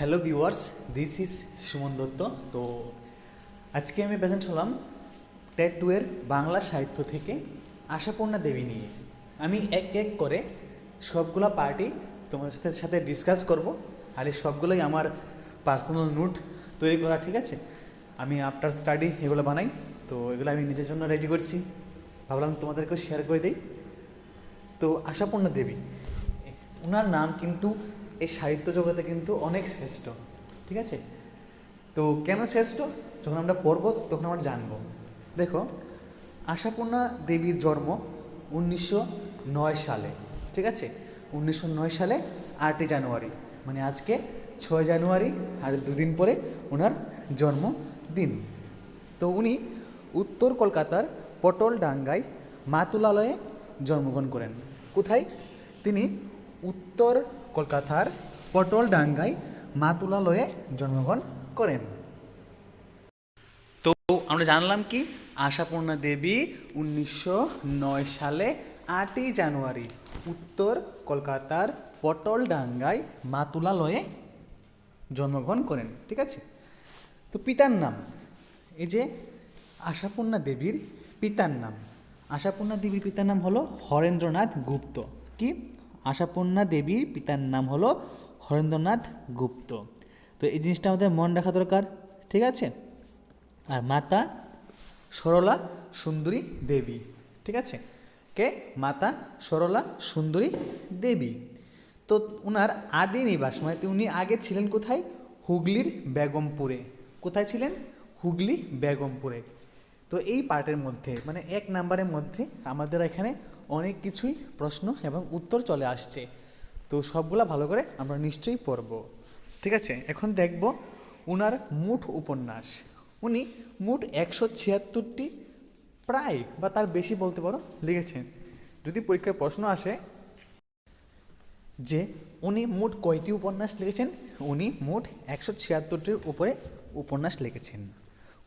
Hello viewers, this is Suman Dutta. তো আজকে আমি প্রেজেন্ট হলাম টেট টু এর বাংলা সাহিত্য থেকে আশাপূর্ণা দেবী নিয়ে। আমি এক এক করে সবগুলা পার্টি তোমাদের সাথে সাথে ডিসকাস করব। আর এই সবগুলোই আমার পার্সোনাল নোট তৈরি করা, ঠিক আছে? আমি আফটার স্টাডি এগুলো বানাই। তো এগুলো আমি নিজের জন্য রেডি করছি। ভাবলাম তোমাদেরকেও শেয়ার করে দিই। তো আশাপূর্ণা দেবী ওনার নাম কিন্তু এই সাহিত্য জগতে কিন্তু অনেক শ্রেষ্ঠ, ঠিক আছে? তো কেন শ্রেষ্ঠ? যখন আমরা পড়ব, তখন আমরা জানব। দেখো, আশাপূর্ণা দেবীর জন্ম উনিশশো নয় সালে, ঠিক আছে? উনিশশো নয় সালে আটই জানুয়ারি মানে আজকে ছয় জানুয়ারি আর দুদিন পরে ওনার জন্মদিন। তো উনি উত্তর কলকাতার পটলডাঙ্গায় মাতুলালয়ে জন্মগ্রহণ করেন। কোথায়? তিনি উত্তর কলকাতার পটল পটলডাঙ্গায় মাতুলালয়ে জন্মগ্রহণ করেন। তো আমরা জানলাম কি, আশাপূর্ণা দেবী উনিশশো নয় সালে আটই জানুয়ারি উত্তর কলকাতার পটল পটলডাঙ্গায় মাতুলালয়ে জন্মগ্রহণ করেন, ঠিক আছে? তো পিতার নাম, এই যে আশাপূর্ণা দেবীর পিতার নাম, আশাপূর্ণা দেবীর পিতার নাম হলো হরেন্দ্রনাথ গুপ্ত। কি? আশাপূর্ণা দেবীর পিতার নাম হলো হরেন্দ্রনাথ গুপ্ত। তো এই জিনিসটা আমাদের মন রাখা দরকার, ঠিক আছে? আর মাতা সরলা সুন্দরী দেবী, ঠিক আছে? কে? মাতা সরলা সুন্দরী দেবী। তো ওনার আদি নিবাস মানে উনি আগে ছিলেন কোথায়? হুগলির বেগমপুরে। কোথায় ছিলেন? হুগলি বেগমপুরে। তো এই পার্টের মধ্যে মানে এক নাম্বারের মধ্যে আমাদের এখানে অনেক কিছুই প্রশ্ন এবং উত্তর চলে আসছে। তো সবগুলা ভালো করে আমরা নিশ্চয়ই পড়ব। ঠিক আছে? এখন দেখব ওনার মুঠ উপন্যাস। উনি মোট একশো ছিয়াত্তরটি প্রায়, বা তার বেশি বলতে পারো, লিখেছেন। যদি পরীক্ষায় প্রশ্ন আসে যে উনি মোট কয়টি উপন্যাস লিখেছেন, উনি মোট একশো ছিয়াত্তরটির উপরে উপন্যাস লিখেছেন।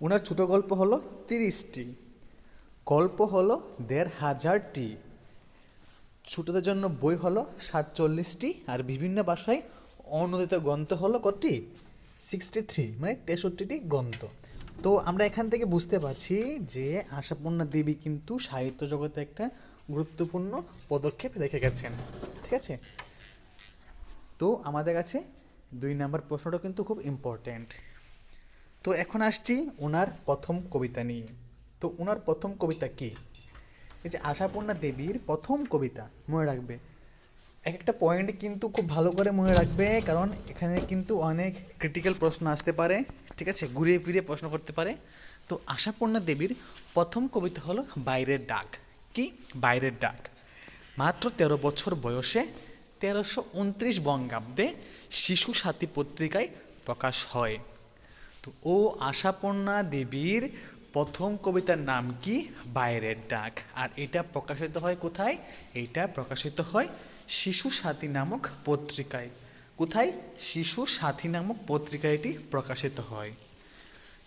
ওনার ছোটো গল্প হলো তিরিশটি। গল্প হলো দেড় হাজারটি। ছোটদের জন্য বই হলো সাতচল্লিশটি আর বিভিন্ন ভাষায় অনুদিত গ্রন্থ হলো কটি? সিক্সটি থ্রি মানে তেষট্টিটি গ্রন্থ। তো আমরা এখান থেকে বুঝতে পারছি যে আশাপূর্ণা দেবী কিন্তু সাহিত্য জগতে একটা গুরুত্বপূর্ণ পদক্ষেপ রেখে গেছেন। ঠিক আছে? তো আমাদের কাছে দুই নাম্বার প্রশ্নটা কিন্তু খুব ইম্পর্ট্যান্ট তো এখন আসছি ওনার প্রথম কবিতা নিয়ে। তো ওনার প্রথম কবিতা কি? এই যে আশাপূর্ণা দেবীর প্রথম কবিতা, মনে রাখবে। এক একটা পয়েন্ট কিন্তু খুব ভালো করে মনে রাখবে, কারণ এখানে কিন্তু অনেক ক্রিটিক্যাল প্রশ্ন আসতে পারে, ঠিক আছে? ঘুরিয়ে ফিরিয়ে প্রশ্ন করতে পারে। তো আশাপূর্ণা দেবীর প্রথম কবিতা হলো বাইরের ডাক। কি? বাইরের ডাক। মাত্র তেরো বছর বয়সে তেরোশো উনত্রিশ বঙ্গাব্দে শিশু সাথী পত্রিকায় প্রকাশ হয়। তো ও আশাপূর্ণা দেবীর প্রথম কবিতার নাম কি? বাইরের ডাক। আর এটা প্রকাশিত হয় কোথায়? এটা প্রকাশিত হয় শিশু সাথী নামক পত্রিকায়। কোথায়? শিশু সাথী নামক পত্রিকায় এটি প্রকাশিত হয়।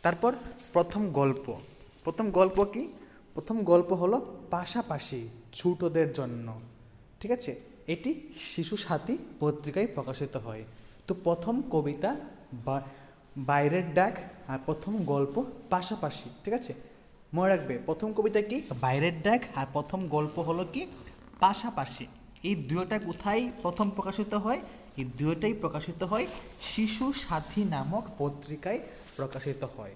তারপর প্রথম গল্প। প্রথম গল্প কি? প্রথম গল্প হলো পাশাপাশি ছোটদের জন্য। ঠিক আছে? এটি শিশু সাথী পত্রিকায় প্রকাশিত হয়। তো প্রথম কবিতা বা বাইরের ডাক আর প্রথম গল্প পাশাপাশি, ঠিক আছে? মনে রাখবে, প্রথম কবিতা কি? বাইরের ডাক আর প্রথম গল্প হলো কি? পাশাপাশি। এই দুয়োটা কোথায় প্রথম প্রকাশিত হয়? এই দুয়োটাই প্রকাশিত হয় শিশু সাথী নামক পত্রিকায় প্রকাশিত হয়।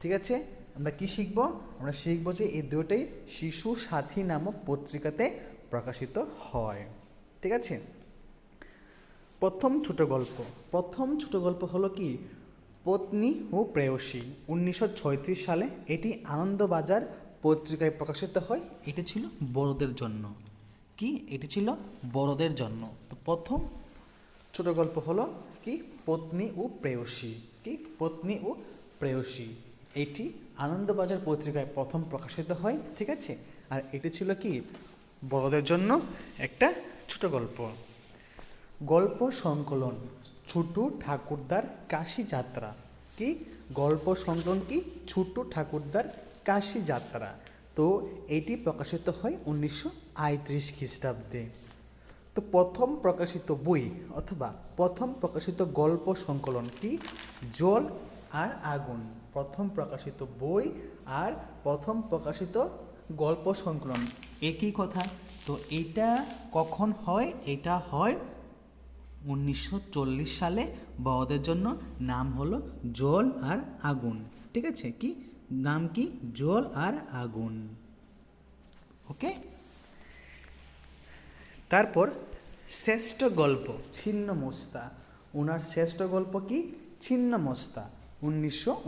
ঠিক আছে? আমরা কি শিখব? আমরা শিখব যে এই দুটোই শিশু সাথী নামক পত্রিকাতে প্রকাশিত হয়। ঠিক আছে? প্রথম ছোট গল্প। প্রথম ছোট গল্প হলো কি? পত্নী ও প্রেয়সী। উনিশশো সালে এটি আনন্দবাজার পত্রিকায় প্রকাশিত হয়। এটি ছিল বড়দের জন্য। কি? এটি ছিল বড়দের জন্য। তো প্রথম ছোট গল্প হলো কি? পত্নী ও প্রেয়সী। কি? পত্নী ও প্রেয়সী। এটি আনন্দবাজার পত্রিকায় প্রথম প্রকাশিত হয়, ঠিক আছে? আর এটি ছিল কি? বড়দের জন্য একটা ছোট গল্প। গল্প সংকলন। ছোটু ঠাকুরদার কাশি যাত্রা। কি? গল্প সংকলন কি? ছোটু ঠাকুরদার কাশি যাত্রা। তো এটি প্রকাশিত হয় উনিশশো আটত্রিশ খ্রিস্টাব্দে। তো প্রথম প্রকাশিত বই অথবা প্রথম প্রকাশিত গল্প সংকলন কি? জল আর আগুন। প্রথম প্রকাশিত বই আর প্রথম প্রকাশিত গল্প সংকলন। একই কথা। তো এটা কখন হয়? এটা হয় উনিশশো চল্লিশ সালে বা জন্য নাম হলো জল আর আগুন। ঠিক আছে? কি? নাম কি? জল আর আগুন। ওকে? তারপর শ্রেষ্ঠ গল্প, ছিন্ন মস্তা। ওনার শ্রেষ্ঠ গল্প কি? ছিন্ন মস্তা, উনিশশো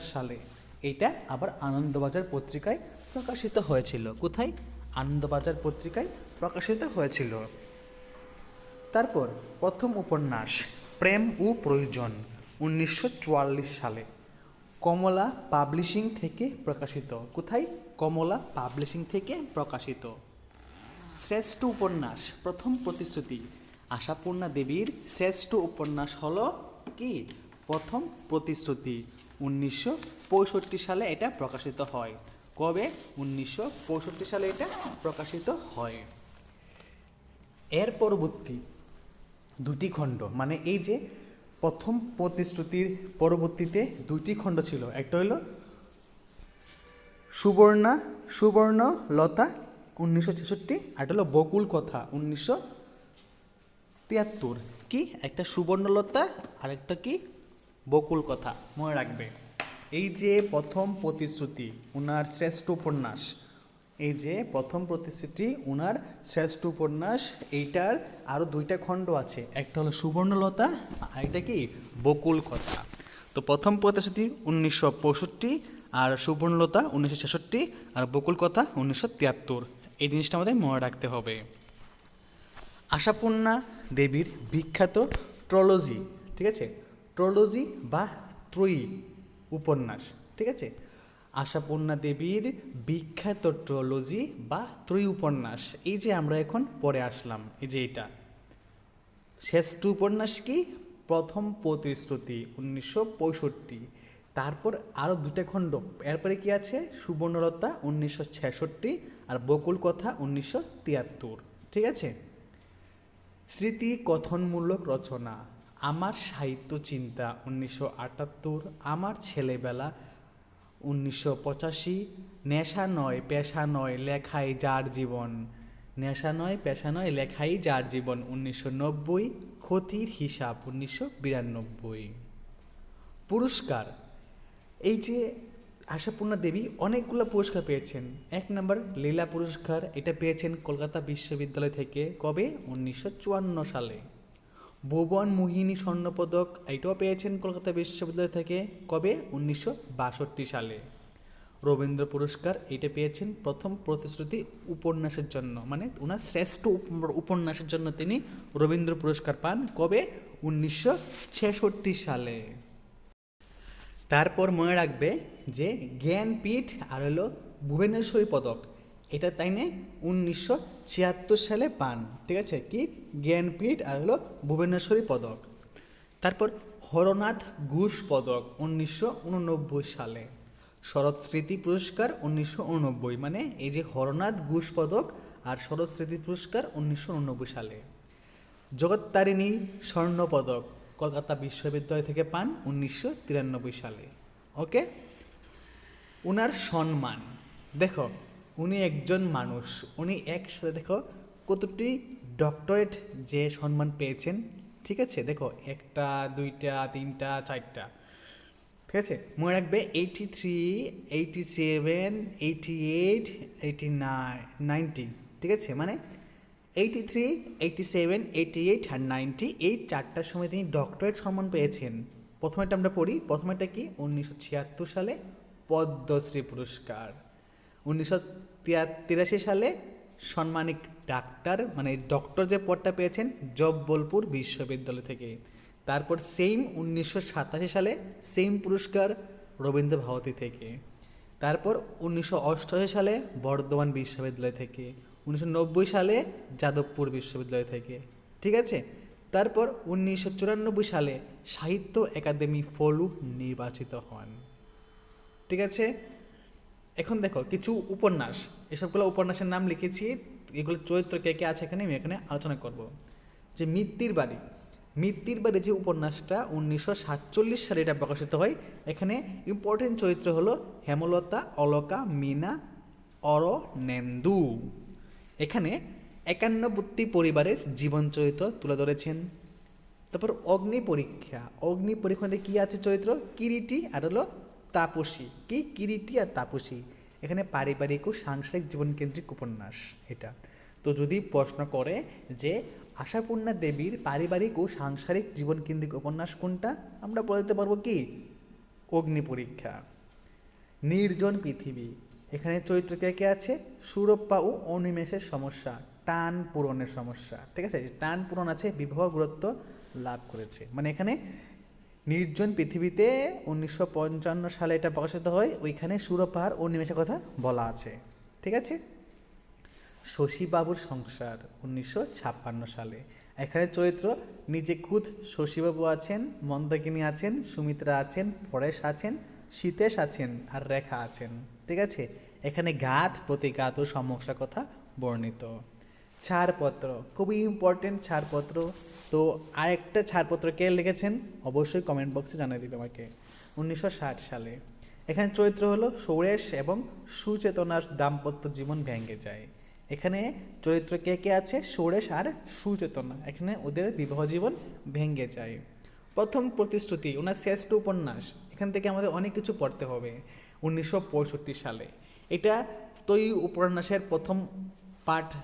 সালে। এটা আবার আনন্দবাজার পত্রিকায় প্রকাশিত হয়েছিল। কোথায়? আনন্দবাজার পত্রিকায় প্রকাশিত হয়েছিল। তারপর প্রথম উপন্যাস, প্রেম ও প্রয়োজন, উনিশশো চুয়াল্লিশ সালে। কমলা পাবলিশিং থেকে প্রকাশিত। কোথায়? কমলা পাবলিশিং থেকে প্রকাশিত। শ্রেষ্ঠ উপন্যাস, প্রথম প্রতিশ্রুতি। আশাপূর্ণা দেবীর শ্রেষ্ঠ উপন্যাস হলো কি? প্রথম প্রতিশ্রুতি। উনিশশো পঁয়ষট্টি সালে এটা প্রকাশিত হয়। কবে? উনিশশো পঁয়ষট্টি সালে এটা প্রকাশিত হয়। এর পরবর্তী দুটি খণ্ড। মানে এই যে প্রথম প্রতিশ্রুতির পরবর্তীতে দুটি খণ্ড ছিল। একটা হলো সুবর্ণা, সুবর্ণ লতা উনিশশো ছেষট্টি, আর হলো বকুল কথা উনিশশো তিয়াত্তর। কি? একটা সুবর্ণলতা আর একটা কি? বকুল কথা। মনে রাখবে। এই যে প্রথম প্রতিশ্রুতি ওনার শ্রেষ্ঠ উপন্যাস এই যে প্রথম প্রতিশ্রুতি ওনার শ্রেষ্ঠ উপন্যাস, এইটার আরও দুইটা খণ্ড আছে। একটা হলো সুবর্ণলতা আর একটা কি? বকুল কথা তো প্রথম প্রতিশ্রুতি উনিশশো পঁয়ষট্টি, আর সুবর্ণলতা উনিশশো ছেষট্টি, আর বকুল কথা উনিশশো তিয়াত্তর। এই জিনিসটা আমাদের মনে রাখতে হবে। আশাপূর্ণা দেবীর বিখ্যাত ট্রোলজি, ঠিক আছে? ট্রোলজি বা ত্রয়ী উপন্যাস, ঠিক আছে? আশাপূর্ণা দেবীর বিখ্যাত ট্রোলজি বা ত্রয়ী উপন্যাস এই যে আমরা এখন পড়ে আসলাম, এই যে এটা। শ্রেষ্ঠ উপন্যাস কি? প্রথম প্রতিশ্রুতি, উনিশশো পঁয়ষট্টি। তারপর আরও দুটো খণ্ড। এরপরে কি আছে? সুবর্ণলতা, উনিশশো ছেষট্টি। আর বকুল কথা উনিশশো তিয়াত্তর। ঠিক আছে? স্মৃতি কথনমূলক রচনা। আমার সাহিত্য চিন্তা, উনিশশো আটাত্তর। আমার ছেলেবেলা উনিশশো পঁচাশি, নেশা নয়, পেশা নয়, লেখাই যার জীবন। নেশা নয়, পেশা নয়, লেখাই যার জীবন। উনিশশো নব্বই, ক্ষতির হিসাব। উনিশশো বিরানব্বই। পুরস্কার। এই যে আশাপূর্ণা দেবী অনেকগুলো পুরস্কার পেয়েছেন। এক নম্বর, লীলা পুরস্কার। এটা পেয়েছেন কলকাতা বিশ্ববিদ্যালয় থেকে কবে? উনিশশো চুয়ান্ন সালে। ভুবন মোহিনী স্বর্ণপদক এটাও পেয়েছেন কলকাতা বিশ্ববিদ্যালয় থেকে কবে? উনিশশো বাষট্টি সালে। রবীন্দ্র পুরস্কার এটা পেয়েছেন প্রথম প্রতিশ্রুতি উপন্যাসের জন্য। মানে ওনার শ্রেষ্ঠ উপন্যাসের জন্য তিনি রবীন্দ্র পুরস্কার পান কবে? উনিশশো ছেষট্টি সালে। তারপর মনে রাখবে যে জ্ঞানপীঠ আর হলো ভুবনেশ্বরী পদক। এটা তাই না উনিশশো ছিয়াত্তর সালে পান, ঠিক আছে? কি? জ্ঞানপীঠ আর হলো ভুবনেশ্বরী পদক। তারপর হরনাথ ঘোষ পদক, উনিশশো উননব্বই সালে। শরৎ স্মৃতি পুরস্কার, উনিশশো উননব্বই মানে এই যে হরনাথ ঘোষ পদক আর শরৎ স্মৃতি পুরস্কার, উনিশশো উননব্বই সালে। জগত্তারিণী স্বর্ণপদক কলকাতা বিশ্ববিদ্যালয় থেকে পান, উনিশশো তিরানব্বই সালে। ওকে? ওনার সম্মান। দেখো উনি একজন মানুষ। উনি একসাথে দেখো কতটি ডক্টরেট যে সম্মান পেয়েছেন, ঠিক আছে? দেখো, একটা, দুইটা, তিনটা, চারটা। ঠিক আছে? মনে রাখবে eighty three eighty seven eighty eight eighty nine ninety ঠিক আছে? মানে eighty three eighty seven eighty eight আর নাইনটি এই চারটার সময় তিনি ডক্টরেট সম্মান পেয়েছেন। প্রথমেটা আমরা পড়ি। প্রথমেটা কি? উনিশশো ছিয়াত্তর সালে পদ্মশ্রী পুরস্কার। উনিশশো তিরাশি সালে সম্মানিক ডাক্তার মানে ডক্টর যে পদটা পেয়েছেন জব্বলপুর বিশ্ববিদ্যালয় থেকে। তারপর সেম উনিশশো সাতাশি সালে সেম পুরস্কার রবীন্দ্র ভারতী থেকে। তারপর উনিশশো অষ্টআশি সালে বর্ধমান বিশ্ববিদ্যালয় থেকে। উনিশশো নব্বই সালে যাদবপুর বিশ্ববিদ্যালয় থেকে। ঠিক আছে? তারপর উনিশশো চুরানব্বই সালে সাহিত্য একাডেমি ফলু নির্বাচিত হন। ঠিক আছে? এখন দেখো, কিছু উপন্যাস। এসবগুলো উপন্যাসের নাম লিখেছি, এগুলো চরিত্র কে কে আছে এখানে আমি এখানে আলোচনা করব। যে মিত্তির বাড়ি। মিত্তির বাড়ি যে উপন্যাসটা উনিশশো সাতচল্লিশ সালে এটা প্রকাশিত হয়। এখানে ইম্পর্টেন্ট চরিত্র হলো হেমলতা, অলকা, মিনা, অরনেন্দু। এখানে একান্নবর্তী পরিবারের জীবন চরিত্র তুলে ধরেছেন। তারপর অগ্নি পরীক্ষা। অগ্নি পরীক্ষাতে কি আছে চরিত্র? কিরিটি আর হলো তাপসী। কি? কিরিটি আর তাপসী। এখানে পারিবারিক ও সাংসারিক জীবনকেন্দ্রিক উপন্যাস এটা। তো যদি প্রশ্ন করে যে আশাপূর্ণা দেবীর পারিবারিক ও সাংসারিক জীবনকেন্দ্রিক উপন্যাস কোনটা? আমরা বলে দিতে পারব কি? অগ্নি পরীক্ষা। নির্জন পৃথিবী। এখানে চরিত্র কে কে আছে? সুরপ্পা ও অনিমেষের সমস্যা, টান পূরণের সমস্যা। ঠিক আছে? টান পূরণ আছে, বিবাহ গুরুত্ব লাভ করেছে। মানে এখানে নির্জন পৃথিবীতে উনিশশো পঞ্চান্ন সালে এটা প্রকাশিত হয়, ওইখানে সুরপাহার ও নিমেষের কথা বলা আছে। ঠিক আছে? শশীবাবুর সংসার উনিশশো ছাপ্পান্ন সালে। এখানে চরিত্র নিজে খুদ শশীবাবু আছেন, মন্দাকিনী আছেন, সুমিত্রা আছেন, পরেশ আছেন, সীতেশ আছেন আর রেখা আছেন। ঠিক আছে? এখানে ঘাত, প্রতিঘাত ও সমস্যার কথা বর্ণিত। ছাড়পত্র, খুবই ইম্পর্টেন্ট ছাড়পত্র। তো আরেকটা ছাড়পত্র কে লিখেছেন? অবশ্যই কমেন্ট বক্সে জানিয়ে দিবে আমাকে। উনিশশো ষাট সালে। এখানে চরিত্র হলো সুরেশ এবং সুচেতনার দাম্পত্য জীবন ভেঙে যায়। এখানে চরিত্র কে কে আছে? সুরেশ আর সুচেতনা। এখানে ওদের বিবাহ জীবন ভেঙে যায়। প্রথম প্রতিশ্রুতি, ওনার শ্রেষ্ঠ উপন্যাস। এখান থেকে আমাদের অনেক কিছু পড়তে হবে। উনিশশো পঁয়ষট্টি সালে। এটা তো এই উপন্যাসের প্রথম পাঠ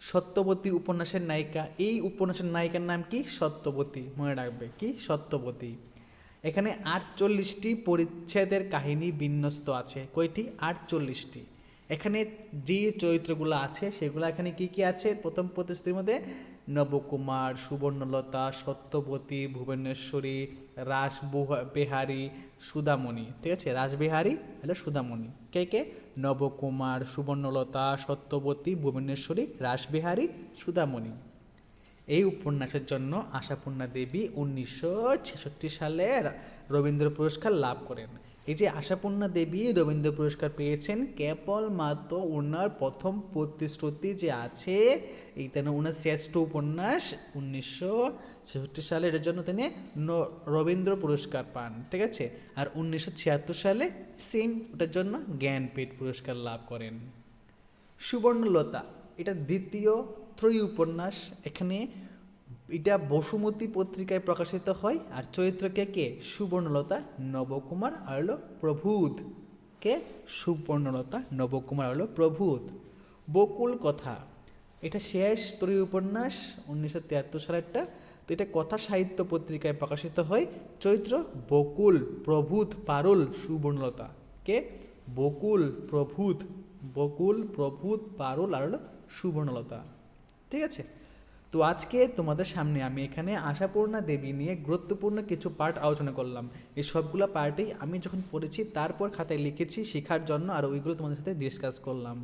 সত্যবতী উপন্যাসের নায়িকা। এই উপন্যাসের নায়িকার নাম কি? সত্যবতী। মনে রাখবে কি? সত্যবতী। এখানে আটচল্লিশটি পরিচ্ছেদের কাহিনী বিন্যস্ত আছে। কয়টি? আটচল্লিশটি। এখানে যে চরিত্রগুলো আছে, সেগুলো এখানে কি কি আছে? প্রথম প্রতিশ্রুতির মধ্যে নবকুমার, সুবর্ণলতা, সত্যবতী, ভুবনেশ্বরী রাস বেহারি সুদামণি। ঠিক আছে? রাসবিহারী হলো সুদামণি। কে কে? নবকুমার, সুবর্ণলতা, সত্যবতী, ভুবনেশ্বরী, রাসবিহারী, সুদামণি। এই উপন্যাসের জন্য আশাপূর্ণা দেবী উনিশশো ছেষট্টি সালে রবীন্দ্র পুরস্কার লাভ করেন। এই যে আশাপূর্ণা দেবী রবীন্দ্র পুরস্কার পেয়েছেন কেবলমাত্র ওনার প্রথম প্রতিশ্রুতি যে আছে এইটা ওনার শ্রেষ্ঠ উপন্যাস উনিশশো ছেষট্টি সালে, এটার জন্য তিনি রবীন্দ্র পুরস্কার পান, ঠিক আছে? আর উনিশশো ছিয়াত্তর সালে সেম ওটার জন্য জ্ঞানপীঠ পুরস্কার লাভ করেন। সুবর্ণলতা, এটা দ্বিতীয় ত্রয়ী উপন্যাস, এখানে এটা বসুমতী পত্রিকায় প্রকাশিত হয় আর চরিত্রকে কে? সুবর্ণলতা নবকুমার আর হলো প্রভূত। কে? সুবর্ণলতা নবকুমার হলো প্রভূত। বকুল কথা। এটা শেষ ত্রয়ী উপন্যাস উনিশশো তিয়াত্তর সালেরটা। তো এটা কথা সাহিত্য পত্রিকায় প্রকাশিত হয়। চরিত্র বকুল, প্রভূত, পারুল, সুবর্ণলতা। কে? বকুল, প্রভূত। বকুল, প্রভূত, পারুল আর হলো সুবর্ণলতা। ঠিক আছে? তো আজকে তোমাদের সামনে আমি এখানে আশাপূর্ণা দেবী নিয়ে গুরুত্বপূর্ণ কিছু পার্ট আলোচনা করলাম। এই সবগুলো পার্টেই আমি যখন পড়েছি, তারপর খাতায় লিখেছি, শেখার জন্য আর ওইগুলো তোমাদের সাথে ডিসকাস করলাম।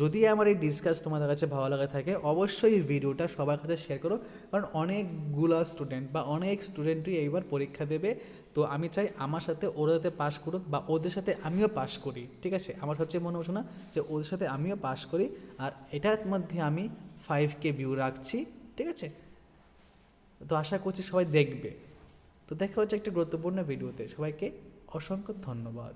যদি আমার এই ডিসকাস তোমাদের কাছে ভালো লাগা থাকে, অবশ্যই ভিডিওটা সবার কাছে শেয়ার করো, কারণ অনেকগুলো স্টুডেন্ট বা অনেক স্টুডেন্টই এইবার পরীক্ষা দেবে। তো আমি চাই আমার সাথে ওরা যাতে পাশ করুক বা ওদের সাথে আমিও পাশ করি, ঠিক আছে? আমার হচ্ছে মনে হচ্ছে না যে ওদের সাথে আমিও পাশ করি। আর এটার মধ্যে আমি ফাইভ কে ভিউ রাখছি। ঠিক আছে? তো আশা করছি সবাই দেখবে। তো দেখা হচ্ছে একটা গুরুত্বপূর্ণ ভিডিওতে। সবাইকে অসংখ্য ধন্যবাদ।